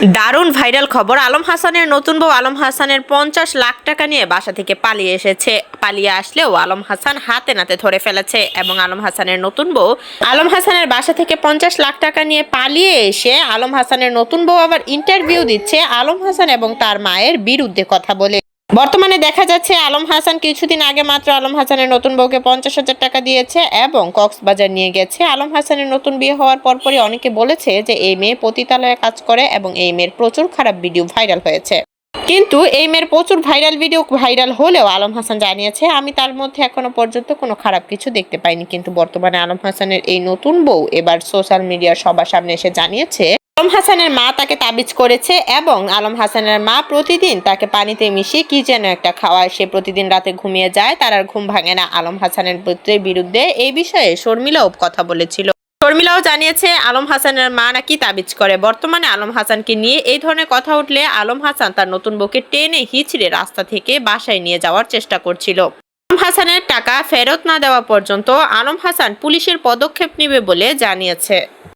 দারুণ ভাইরাল খবর। আলম হাসানের নতুন বউ আলম হাসানের পঞ্চাশ লাখ টাকা নিয়ে বাসা থেকে পালিয়ে এসেছে। পালিয়ে আসলেও আলম হাসান হাতে নাতে ধরে ফেলেছে এবং আলম হাসানের নতুন বউ আলম হাসানের বাসা থেকে পঞ্চাশ লাখ টাকা নিয়ে পালিয়ে এসে আলম হাসানের নতুন বউ আবার ইন্টারভিউ দিচ্ছে। আলম হাসান এবং তার মায়ের বিরুদ্ধে কথা বলে। বর্তমানে দেখা যাচ্ছে আলম হাসান কিছুদিন আগে মাত্র আলম হাসানের নতুন বউকে পঞ্চাশ হাজার টাকা দিয়েছে এবং কক্সবাজার নিয়ে গেছে। আলম হাসানের নতুন বিয়ে হওয়ার পরপরই অনেকে বলেছে যে এই মেয়ে পতিতালয়ে কাজ করে এবং এই মেয়ের প্রচুর খারাপ ভিডিও ভাইরাল হয়েছে। কিন্তু এই মেয়ের প্রচুর ভাইরাল ভিডিও ভাইরাল হলেও আলম হাসান জানিয়েছে, আমি তার মধ্যে এখনও পর্যন্ত কোনো খারাপ কিছু দেখতে পাইনি। কিন্তু বর্তমানে আলম হাসানের এই নতুন বউ এবার সোশ্যাল মিডিয়ার সবার সামনে এসে জানিয়েছে আলম হাসানের মা তাকে তাবিজ করেছে এবং আলম হাসানের মা প্রতিদিন তাকে পানিতে মিশিয়ে কি যেন একটা খাওয়ায়। সে প্রতিদিন রাতে ঘুমিয়ে যায়, তার আর ঘুম ভাঙে না। আলম হাসানের পুত্রের বিরুদ্ধে এই বিষয়ে শর্মিলাও কথা বলেছিল। শর্মিলাও জানিয়েছে, আলম হাসানের মা নাকি তাবিজ করে। বর্তমানে আলম হাসানকে নিয়ে এই ধরনের কথা উঠলে আলম হাসান তার নতুন বউকে টেনে হিচড়ে রাস্তা থেকে বাসায় নিয়ে যাওয়ার চেষ্টা করছিল। আলম হাসানের টাকা ফেরত না দেওয়া পর্যন্ত আলম হাসান পুলিশের পদক্ষেপ নেবে বলে জানিয়েছে।